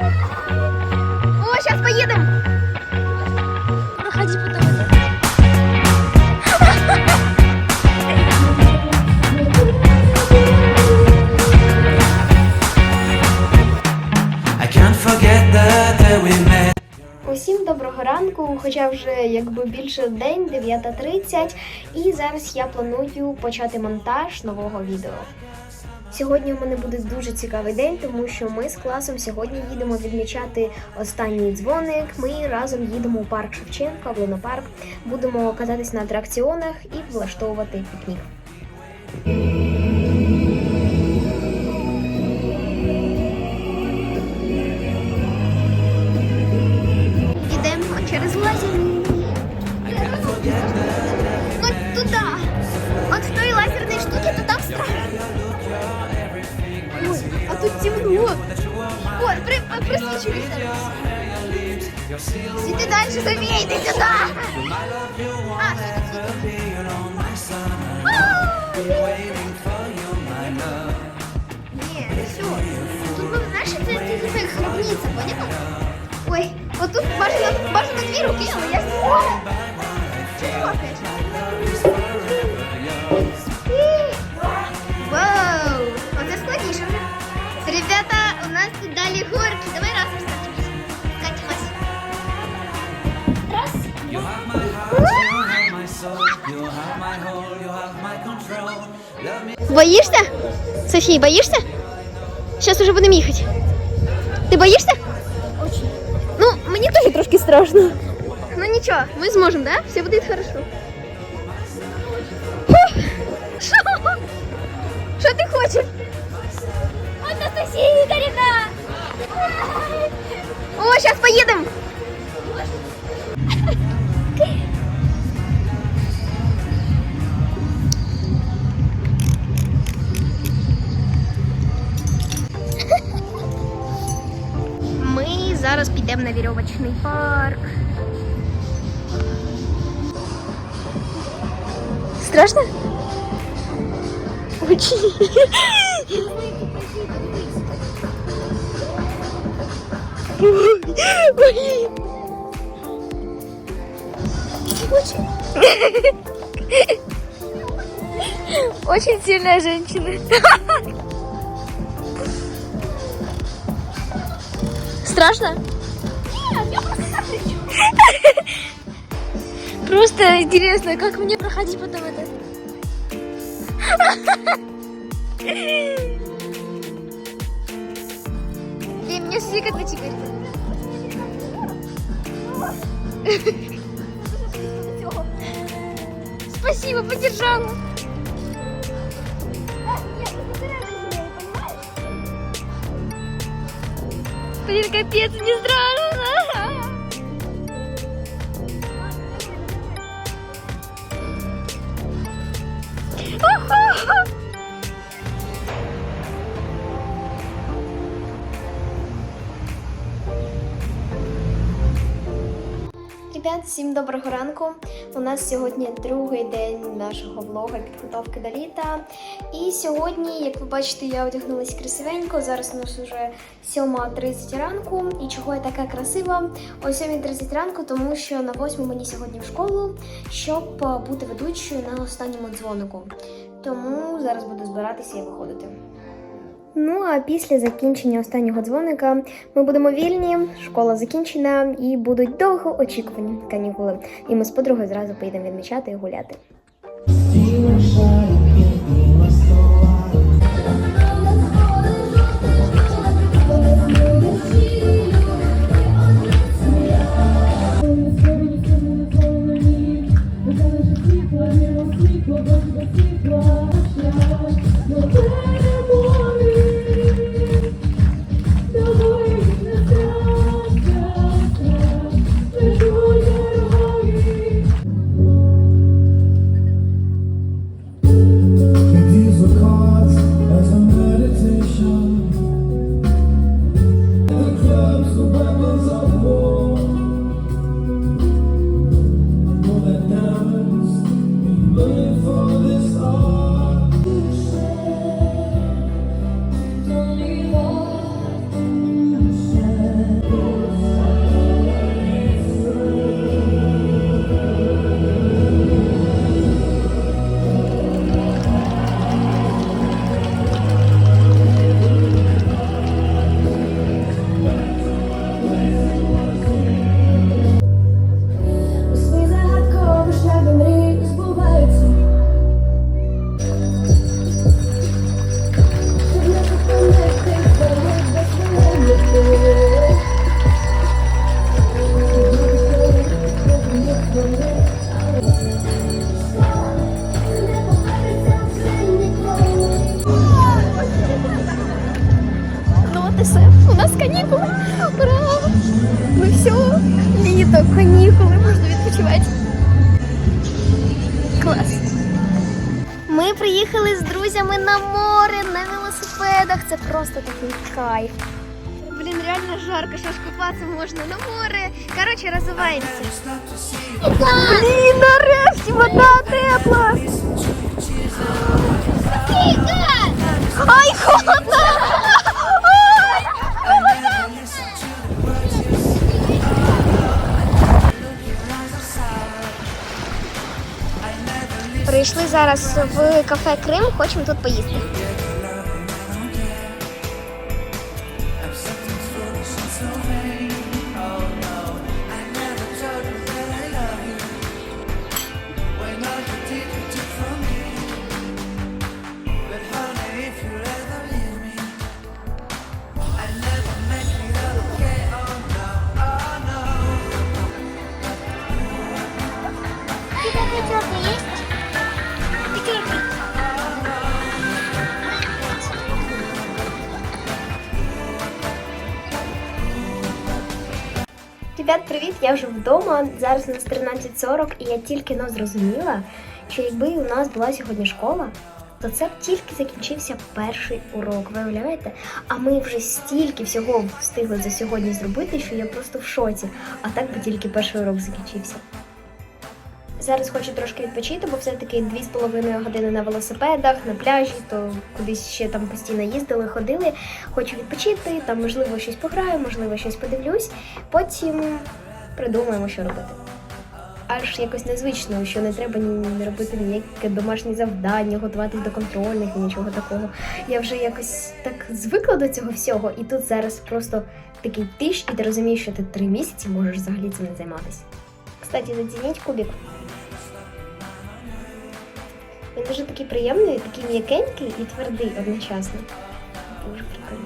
О, сейчас поедем. Проходи потом. I can't forget the day we met. Усім доброго ранку, хоча вже якби більше день, 9.30, і зараз я планую почати монтаж нового відео. Сьогодні у мене буде дуже цікавий день, тому що ми з класом сьогодні їдемо відмічати останній дзвоник. Ми разом їдемо у парк Шевченка, в лунопарк, будемо кататись на атракціонах і влаштовувати пікнік. Ой, дальше, присвічуйся. Світи далі йди сюди. Ні, все. Тут, знаєш, це, це типу як поняла? Ой, вот тут бажано, бажано дві руки, але я control. Love me. Боїшся? Софій, боїшся? Зараз уже будемо їхати. Ти боїшся? Очень. Ну, мені теж трошки страшно. Ну нічого, ми зможемо, да? Все буде хорошо. Фух. Що? Що ти хочеш? Анастасія Ігорівна! О, зараз поїдемо! Страшно? Очень. Очень. Сильная женщина. Страшно? Просто интересно, как мне проходить потом это? Блин, мне сикотно теперь. Спасибо, поддержала. Блин, капец, не страшно. Всім доброго ранку. У нас сьогодні другий день нашого влога підготовки до літа. І сьогодні, як ви бачите, я одягнулася красивенько. Зараз у нас уже 7.30 ранку. І чого я така красива? О 7.30 ранку, тому що на 8 мені сьогодні в школу, щоб е, бути ведучою на останньому дзвонику. Тому зараз буду збиратися і виходити. Ну а після закінчення останнього дзвоника ми будемо вільні, школа закінчена і будуть довго очікувані канікули. І ми з подругою зразу поїдемо відмічати і гуляти. канікули. Ура! Ми все, літо, канікули, можна відпочивати. Клас. Ми приїхали з друзями на море, на велосипедах. Це просто такий кайф. Блін, реально жарко, що ж купатися можна на море. Коротше, розвиваємося. Блін, нарешті вода тепла. Ай, холодно! Прийшли зараз в кафе Крим, хочемо тут поїсти. Ребят, привіт! Я вже вдома. Зараз у нас 13.40 і я тільки но зрозуміла, що якби у нас була сьогодні школа, то це б тільки закінчився перший урок. Ви уявляєте? А ми вже стільки всього встигли за сьогодні зробити, що я просто в шоці. А так би тільки перший урок закінчився. Зараз хочу трошки відпочити, бо все-таки 2,5 години на велосипедах, на пляжі, то кудись ще там постійно їздили, ходили. Хочу відпочити, там можливо щось пограю, можливо, щось подивлюсь. Потім придумаємо, що робити. Аж якось незвично, що не треба ні робити ніяке домашнє завдання, готуватись до контрольних і нічого такого. Я вже якось так звикла до цього всього, і тут зараз просто такий тиш, і ти розумієш, що ти три місяці можеш взагалі цим не займатися. Кстати, зацініть кубик. Він дуже такий приємний, такий м'якенький і твердий одночасно. Дуже прикольно.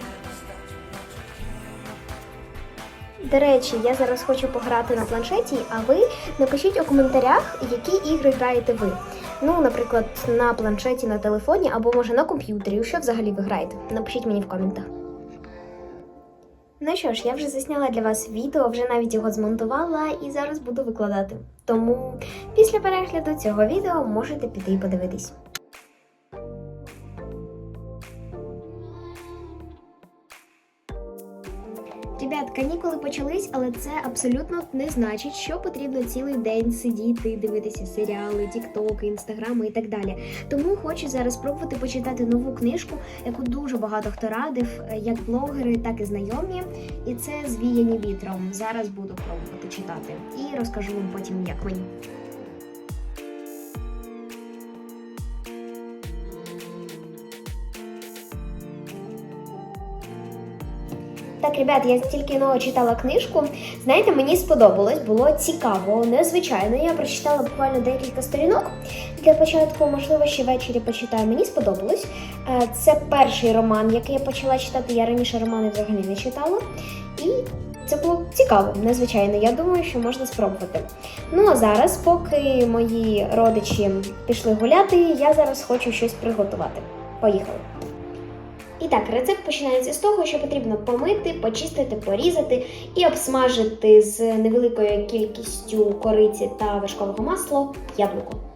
До речі, я зараз хочу пограти на планшеті, а ви напишіть у коментарях, які ігри граєте ви. Ну, наприклад, на планшеті, на телефоні або може на комп'ютері. Що взагалі ви граєте? Напишіть мені в коментах. Ну що ж, я вже засняла для вас відео, вже навіть його змонтувала і зараз буду викладати. Тому після перегляду цього відео можете піти і подивитись. Канікули почались, але це абсолютно не значить, що потрібно цілий день сидіти, дивитися серіали, тіктоки, інстаграми і так далі. Тому хочу зараз спробувати почитати нову книжку, яку дуже багато хто радив, е, як блогери, так і знайомі. І це звіяні вітром. Зараз буду пробувати читати і розкажу вам потім, як мені. Так, ребят, я тільки но читала книжку. Знаєте, мені сподобалось, було цікаво, незвичайно. Я прочитала буквально декілька сторінок. Для початку, можливо, ще ввечері почитаю. Мені сподобалось. Е, Це перший роман, який я почала читати. Я раніше романи взагалі не читала. І це було цікаво, незвичайно. Я думаю, що можна спробувати. Ну а зараз, поки мої родичі пішли гуляти, я зараз хочу щось приготувати. Поїхали. І так, рецепт починається з того, що потрібно помити, почистити, порізати і обсмажити з невеликою кількістю кориці та вершкового масла яблуко.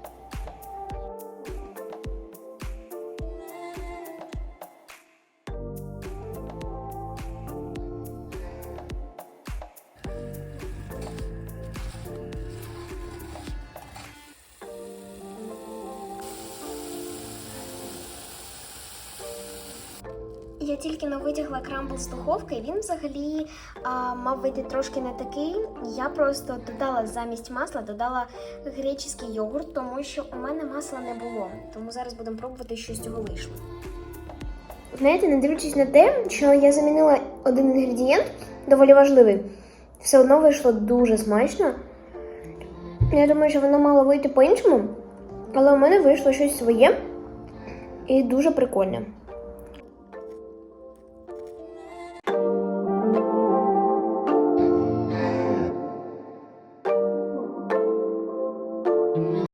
Я тільки не витягла крамбл з духовки, він взагалі а, мав вийти трошки не такий. Я просто додала замість масла, додала греческий йогурт, тому що у мене масла не було. Тому зараз будемо пробувати, що з цього вийшло. Знаєте, не дивлячись на те, що я замінила один інгредієнт, доволі важливий, все одно вийшло дуже смачно. Я думаю, що воно мало вийти по-іншому, але у мене вийшло щось своє і дуже прикольне.